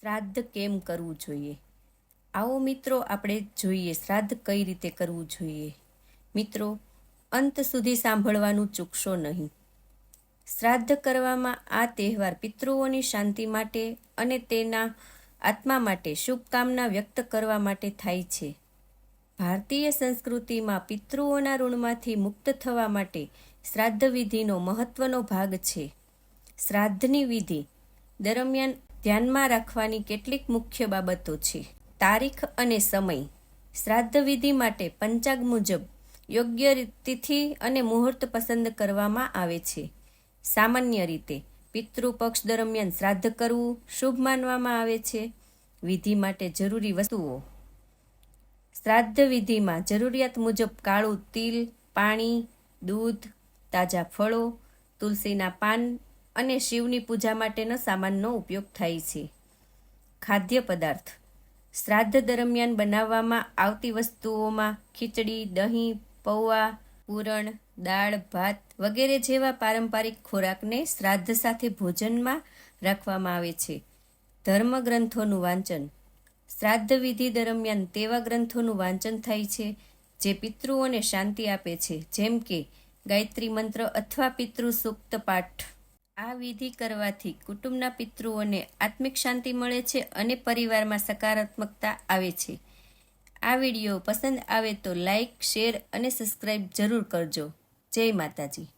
શ્રાદ્ધ કેમ કરવું જોઈએ? આવો મિત્રો, આપણે જોઈએ શ્રાદ્ધ કઈ રીતે કરવું જોઈએ. મિત્રો, અંત સુધી સાંભળવાનું ચૂકશો નહીં. શ્રાદ્ધ કરવામાં આ તહેવાર પિતૃઓની શાંતિ માટે અને તેના આત્મા માટે શુભકામના વ્યક્ત કરવા માટે થાય છે. ભારતીય સંસ્કૃતિમાં પિતૃઓના ઋણમાંથી મુક્ત થવા માટે શ્રાદ્ધ વિધિનો મહત્વનો ભાગ છે. શ્રાદ્ધની વિધિ દરમિયાન ધ્યાનમાં રાખવાની કેટલીક મુખ્ય બાબતો છે. તારીખ અને સમય. શ્રાદ્ધ વિધિ માટે પંચાગ મુજબ યોગ્ય તિથિ અને મુહૂર્ત પસંદ કરવામાં આવે છે. સામાન્ય રીતે પિતૃપક્ષ દરમિયાન શ્રાદ્ધ કરવું શુભ માનવામાં આવે છે. વિધિ માટે જરૂરી વસ્તુઓ. શ્રાદ્ધ વિધિમાં જરૂરિયાત મુજબ કાળું તિલ, પાણી, દૂધ, તાજા ફળો, તુલસીના પાન અને શિવની પૂજા માટેનો સામાનનો ઉપયોગ થાય છે. ખાદ્ય પદાર્થ. શ્રાદ્ધ દરમિયાન બનાવવામાં આવતી વસ્તુઓમાં ખીચડી, દહીં, પૌવા, પૂરણ, દાળ, ભાત વગેરે જેવા પારંપરિક ખોરાકને શ્રાદ્ધ સાથે ભોજનમાં રાખવામાં આવે છે. ધર્મગ્રંથોનું વાંચન. શ્રાદ્ધ વિધિ દરમિયાન તેવા ગ્રંથોનું વાંચન થાય છે, જે પિતૃઓને શાંતિ આપે છે. જેમ કે ગાયત્રી મંત્ર અથવા પિતૃ સૂક્ત પાઠ. આ વિધિ કરવાથી કુટુંબના પિતૃઓને આત્મિક શાંતિ મળે છે અને પરિવારમાં સકારાત્મકતા આવે છે. આ વીડિયો પસંદ આવે તો લાઈક, શેર અને સબસ્ક્રાઈબ જરૂર કરજો. જય માતાજી.